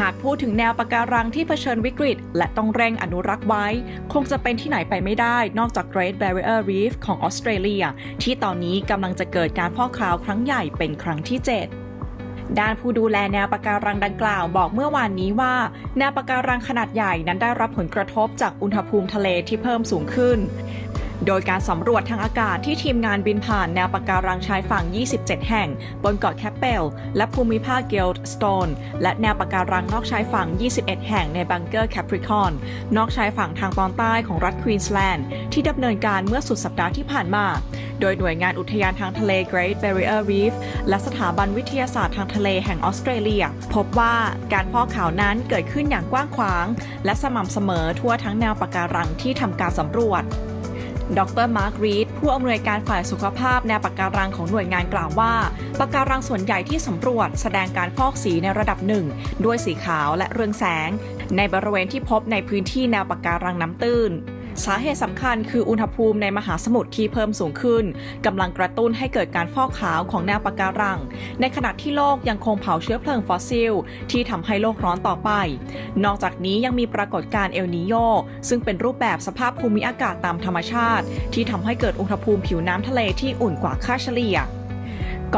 หากพูดถึงแนวปะการังที่เผชิญวิกฤต และต้องเร่งอนุรักษ์ไว้ คงจะเป็นที่ไหนไปไม่ได้ นอกจาก Great Barrier Reef ของออสเตรเลีย ที่ตอนนี้กำลังจะเกิดการฟอกขาวครั้งใหญ่เป็นครั้งที่ 7ด้านผู้ดูแลแนวปะการังดังกล่าวบอกเมื่อวานนี้ว่า แนวปะการังขนาดใหญ่นั้นได้รับผลกระทบจากอุณหภูมิทะเลที่เพิ่มสูงขึ้น โดยการสำรวจทางอากาศที่ทีมงานบินผ่านแนวปะการังชายฝั่ง 27 แห่ง บนเกาะแคปเปล และภูมิภาคเกลด์สโตน และแนวปะการังนอกชายฝั่ง 21 แห่งในบังเกอร์แคปริคอนนอกชายฝั่งทางตอนใต้ของรัฐควีนสแลนด์ที่ดำเนินการเมื่อสุดสัปดาห์ที่ผ่านมา โดยหน่วยงานอุทยานทางทะเล Great Barrier Reef และสถาบันวิทยาศาสตร์ทางทะเลแห่งออสเตรเลีย พบว่าการฟอกขาวนั้นเกิดขึ้นอย่างกว้างขวาง และสม่ำเสมอทั่วทั้งแนวปะการังที่ทำการสำรวจ ดรมาร์กรีดผู้อำนวยการฝ่ายสุขภาพแนวปะการังของหน่วยงานกล่าวว่าปะการังส่วนใหญ่ที่สำรวจแสดงการฟอกสีในระดับหนึ่งด้วยสีขาวและเรืองแสง ในบริเวณที่พบในพื้นที่แนวปะการังน้ำตื้น สาเหตุสำคัญคืออุณหภูมิในมหาสมุทรที่เพิ่มสูงขึ้นกำลังกระตุ้นให้เกิดการฟอกขาวของแนวปะการัง ในขณะที่โลกยังคงเผาเชื้อเพลิงฟอสซิล ที่ทำให้โลกร้อนต่อไป นอกจากนี้ยังมีปรากฏการณ์เอลนิโยซึ่งเป็นรูปแบบสภาพภูมิอากาศตามธรรมชาติ ที่ทำให้เกิดอุณหภูมิผิวน้ำทะเลที่อุ่นกว่าค่าเฉลี่ย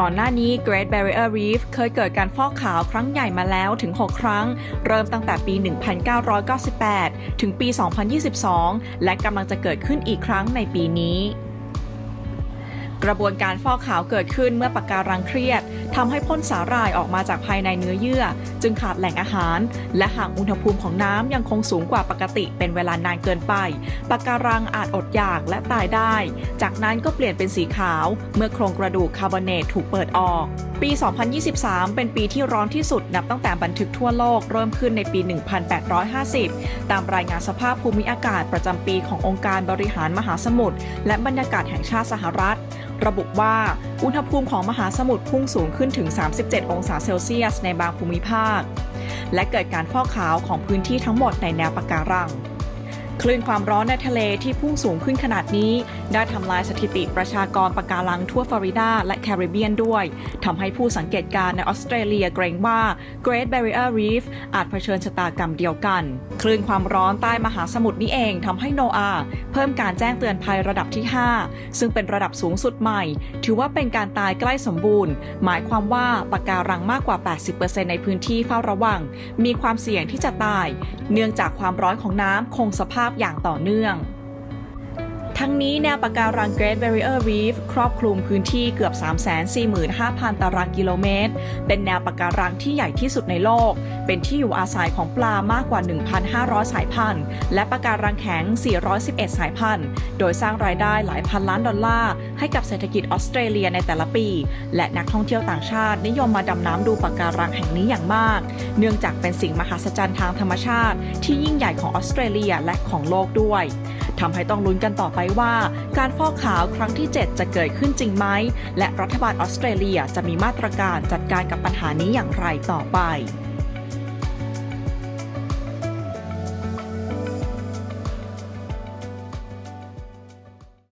ก่อนหน้านี้ Great Barrier Reef เคยเกิดการฟอกขาวครั้งใหญ่มาแล้วถึง 6 ครั้ง เริ่มตั้งแต่ปี 1998 ถึงปี 2022 และกำลังจะเกิดขึ้นอีกครั้งในปีนี้ กระบวนการฟอกขาวเกิดขึ้นเมื่อปะการังเครียดทำให้พ่นสาหร่ายออกมาจากภายในเนื้อเยื่อ จึงขาดแหล่งอาหาร และหากอุณหภูมิของน้ำยังคงสูงกว่าปกติเป็นเวลานานเกินไปปะการังอาจอดอยากและตายได้ จากนั้นก็เปลี่ยนเป็นสีขาว เมื่อโครงกระดูกคาร์บอเนตถูกเปิดออก ปี 2023 เป็นปีที่ร้อนที่สุดนับตั้งแต่บันทึกทั่วโลกเริ่มขึ้นในปี 1850 ตามรายงานสภาพภูมิอากาศประจำปีขององค์การบริหารมหาสมุทรและบรรยากาศแห่งชาติสหรัฐระบุว่า อุณหภูมิของมหาสมุทรพุ่งสูงขึ้นถึง 37 องศาเซลเซียสในบางภูมิภาค และเกิดการฟอกขาวของพื้นที่ทั้งหมดในแนวปะการังคลื่นความร้อนในทะเลที่พุ่งสูงขึ้นขนาดนี้ได้ทำลายสถิติประชากรปะการังทั่วฟลอริดาและแคริบเบียนด้วยทำให้ผู้สังเกตการณ์ในออสเตรเลียเกรงว่า Great Barrier Reef อาจเผชิญชะตากรรมเดียวกัน คลื่นความร้อนใต้มหาสมุทรนี้เองทำให้โนอาเพิ่มการแจ้งเตือนภัยระดับที่ 5 ซึ่งเป็นระดับสูงสุดใหม่ ถือว่าเป็นการตายใกล้สมบูรณ์ หมายความว่าปะการังมากกว่า 80%ในพื้นที่เฝ้าระวัง มีความเสี่ยงที่จะตาย เนื่องจากความร้อนของน้ำคงสภาพอย่างต่อเนื่อง ทั้งนี้แนวปะการัง Great Barrier Reef ครอบคลุมพื้นที่เกือบ 345,000 ตารางกิโลเมตร เป็นแนวปะการังที่ใหญ่ที่สุดในโลก เป็นที่อยู่อาศัยของปลามากกว่า 1,500 สายพันธุ์ และปะการังแข็ง 411 สายพันธุ์ โดยสร้างรายได้หลายพันล้านดอลลาร์ ให้กับเศรษฐกิจออสเตรเลียในแต่ละปี และนักท่องเที่ยวต่างชาตินิยมมาดำน้ำดูปะการังแห่งนี้อย่างมาก เนื่องจากเป็นสิ่งมหัศจรรย์ทางธรรมชาติ ที่ยิ่งใหญ่ของออสเตรเลียและของโลกด้วยทำให้ต้องลุ้นกันต่อไปว่า การฟอกขาวครั้งที่ 7 จะเกิดขึ้นจริงไหม และรัฐบาลออสเตรเลียจะมีมาตรการจัดการกับปัญหานี้อย่างไรต่อไป